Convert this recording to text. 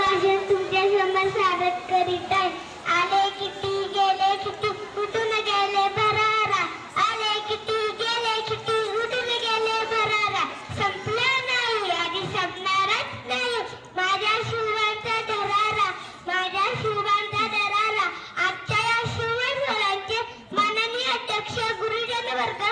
भाषण तुमच्यासमोर सादर करीत आहे. आले किती गेले किती कुठून गेले भरारा. आले किती गेले किती कुठून गेले भरारा. संपला नाही आणि संपणारच नाही. माझ्या शिवांचा धरारा माझ्या शिवांचा धरारा आजच्या या शिवण मुलांचे माननीय अध्यक्ष गुरुजन वर्ग